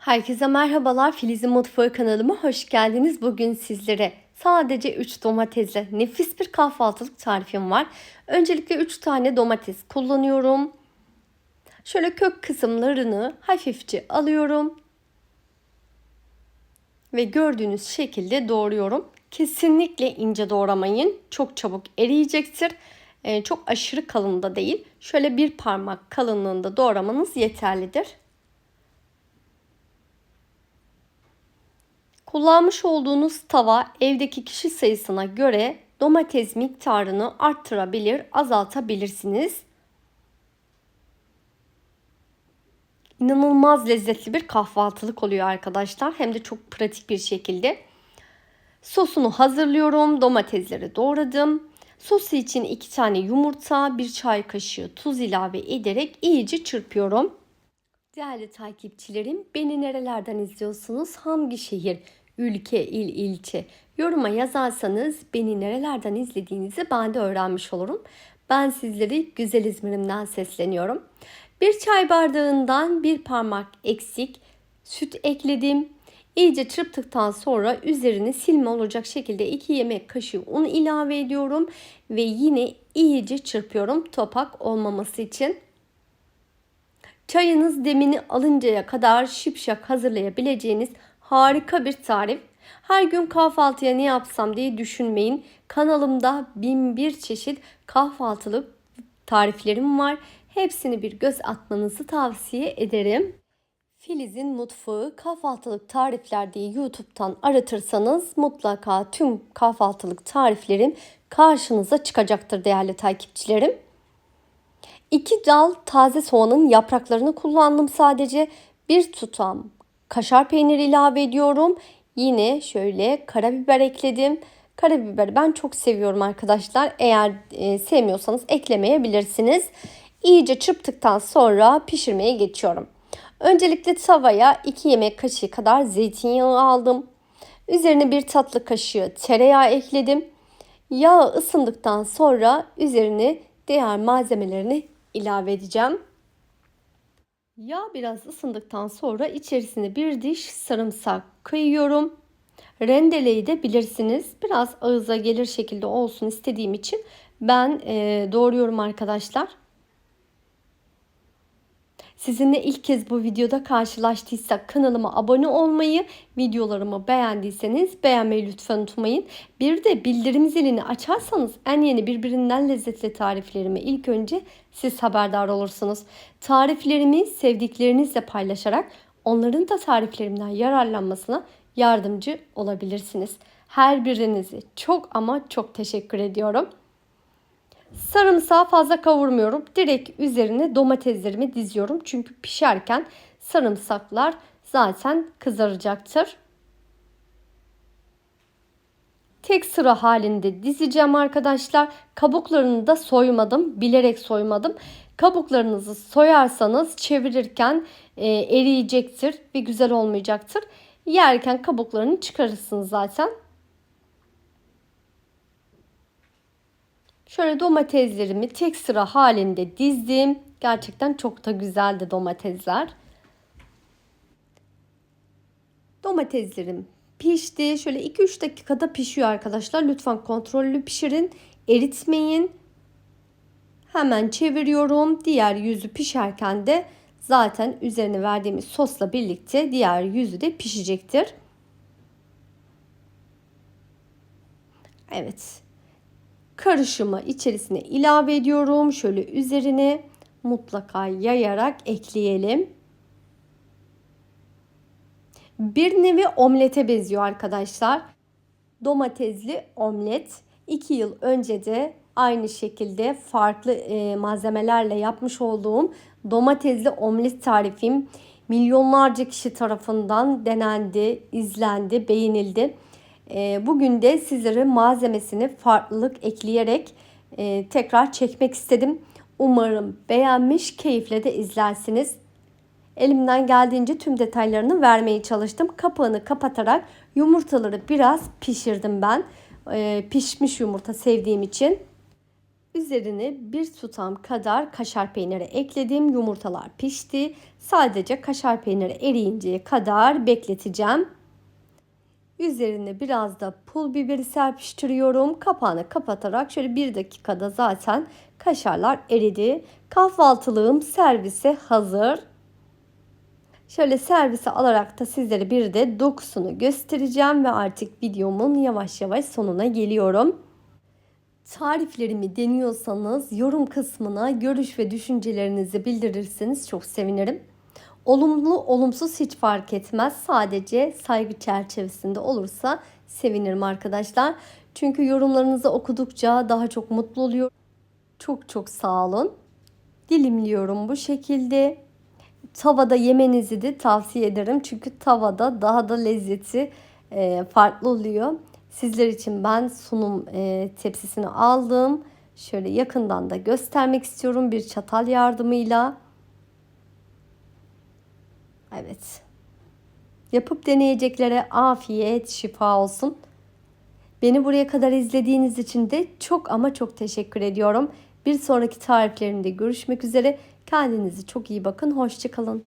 Herkese merhabalar. Filiz'in Mutfağı kanalıma hoş geldiniz. Bugün sizlere sadece 3 domatesle nefis bir kahvaltılık tarifim var. Öncelikle 3 tane domates kullanıyorum. Şöyle kök kısımlarını hafifçe alıyorum. Ve gördüğünüz şekilde doğruyorum. Kesinlikle ince doğramayın. Çok çabuk eriyecektir. Ee, çok aşırı kalın da değil. Şöyle bir parmak kalınlığında doğramanız yeterlidir. Kullanmış olduğunuz tava evdeki kişi sayısına göre domates miktarını arttırabilir, azaltabilirsiniz. İnanılmaz lezzetli bir kahvaltılık oluyor arkadaşlar. Hem de çok pratik bir şekilde. Sosunu hazırlıyorum. Domatesleri doğradım. Sosu için 2 tane yumurta, 1 çay kaşığı tuz ilave ederek iyice çırpıyorum. Değerli takipçilerim, beni nerelerden izliyorsunuz? Hangi şehir, ülke, il, ilçe? Yoruma yazarsanız beni nerelerden izlediğinizi ben de öğrenmiş olurum. Ben sizleri güzel İzmir'imden sesleniyorum. Bir çay bardağından bir parmak eksik süt ekledim. İyice çırptıktan sonra üzerine silme olacak şekilde 2 yemek kaşığı un ilave ediyorum ve yine iyice çırpıyorum topak olmaması için. Çayınız demini alıncaya kadar şipşak hazırlayabileceğiniz harika bir tarif. Her gün kahvaltıya ne yapsam diye düşünmeyin. Kanalımda bin bir çeşit kahvaltılık tariflerim var. Hepsini bir göz atmanızı tavsiye ederim. Filiz'in Mutfağı kahvaltılık tarifler diye YouTube'dan aratırsanız mutlaka tüm kahvaltılık tariflerim karşınıza çıkacaktır değerli takipçilerim. İki dal taze soğanın yapraklarını kullandım sadece. Bir tutam kaşar peyniri ilave ediyorum. Yine şöyle karabiber ekledim. Karabiberi ben çok seviyorum arkadaşlar. Eğer e, sevmiyorsanız eklemeyebilirsiniz. İyice çırptıktan sonra pişirmeye geçiyorum. Öncelikle tavaya 2 yemek kaşığı kadar zeytinyağı aldım. Üzerine bir tatlı kaşığı tereyağı ekledim. Yağ ısındıktan sonra üzerine diğer malzemelerini ilave edeceğim. Yağ biraz ısındıktan sonra içerisine bir diş sarımsak kıyıyorum. Rendeleyi de bilirsiniz. Biraz ağıza gelir şekilde olsun istediğim için ben e, doğruyorum arkadaşlar. Sizinle ilk kez bu videoda karşılaştıysak kanalıma abone olmayı, videolarımı beğendiyseniz beğenmeyi lütfen unutmayın. Bir de bildirim zilini açarsanız en yeni birbirinden lezzetli tariflerimi ilk önce siz haberdar olursunuz. Tariflerimi sevdiklerinizle paylaşarak onların da tariflerimden yararlanmasına yardımcı olabilirsiniz. Her birinizi çok ama çok teşekkür ediyorum. Sarımsağı fazla kavurmuyorum. Direkt üzerine domateslerimi diziyorum. Çünkü pişerken sarımsaklar zaten kızaracaktır. Tek sıra halinde dizeceğim arkadaşlar. Kabuklarını da soymadım. Bilerek soymadım. Kabuklarınızı soyarsanız çevirirken e, eriyecektir ve güzel olmayacaktır. Yerken kabuklarını çıkarırsınız zaten. Şöyle domateslerimi tek sıra halinde dizdim. Gerçekten çok da güzeldi domatesler. Domateslerim pişti. Şöyle 2-3 dakikada pişiyor arkadaşlar. Lütfen kontrollü pişirin. Eritmeyin. Hemen çeviriyorum. Diğer yüzü pişerken de zaten üzerine verdiğimiz sosla birlikte diğer yüzü de pişecektir. Evet karışımı içerisine ilave ediyorum. Şöyle üzerine mutlaka yayarak ekleyelim. Bir nevi omlete benziyor arkadaşlar. Domatesli omlet. 2 yıl önce de aynı şekilde farklı e, malzemelerle yapmış olduğum domatesli omlet tarifim milyonlarca kişi tarafından denendi, izlendi, beğenildi. Ee, bugün de sizlere malzemesini farklılık ekleyerek e, tekrar çekmek istedim. Umarım beğenmiş, keyifle de izlersiniz. Elimden geldiğince tüm detaylarını vermeye çalıştım. Kapağını kapatarak yumurtaları biraz pişirdim ben. Ee, pişmiş yumurta sevdiğim için. Üzerine bir tutam kadar kaşar peyniri ekledim. Yumurtalar pişti. Sadece kaşar peyniri eriyinceye kadar bekleteceğim. Üzerine biraz da pul biberi serpiştiriyorum. Kapağını kapatarak şöyle bir dakikada zaten kaşarlar eridi. Kahvaltılığım servise hazır. Şöyle servise alarak da sizlere bir de dokusunu göstereceğim ve artık videomun yavaş yavaş sonuna geliyorum. Tariflerimi deniyorsanız yorum kısmına görüş ve düşüncelerinizi bildirirseniz çok sevinirim. Olumlu, olumsuz hiç fark etmez. Sadece saygı çerçevesinde olursa sevinirim arkadaşlar. Çünkü yorumlarınızı okudukça daha çok mutlu oluyorum. Çok çok sağ olun. Dilimliyorum bu şekilde. Tavada yemenizi de tavsiye ederim. Çünkü tavada daha da lezzeti e, farklı oluyor. Sizler için ben sunum e, tepsisini aldım. Şöyle yakından da göstermek istiyorum bir çatal yardımıyla. Evet. Yapıp deneyeceklere afiyet, şifa olsun. Beni buraya kadar izlediğiniz için de çok ama çok teşekkür ediyorum. Bir sonraki tariflerimde görüşmek üzere. Kendinize çok iyi bakın. Hoşçakalın.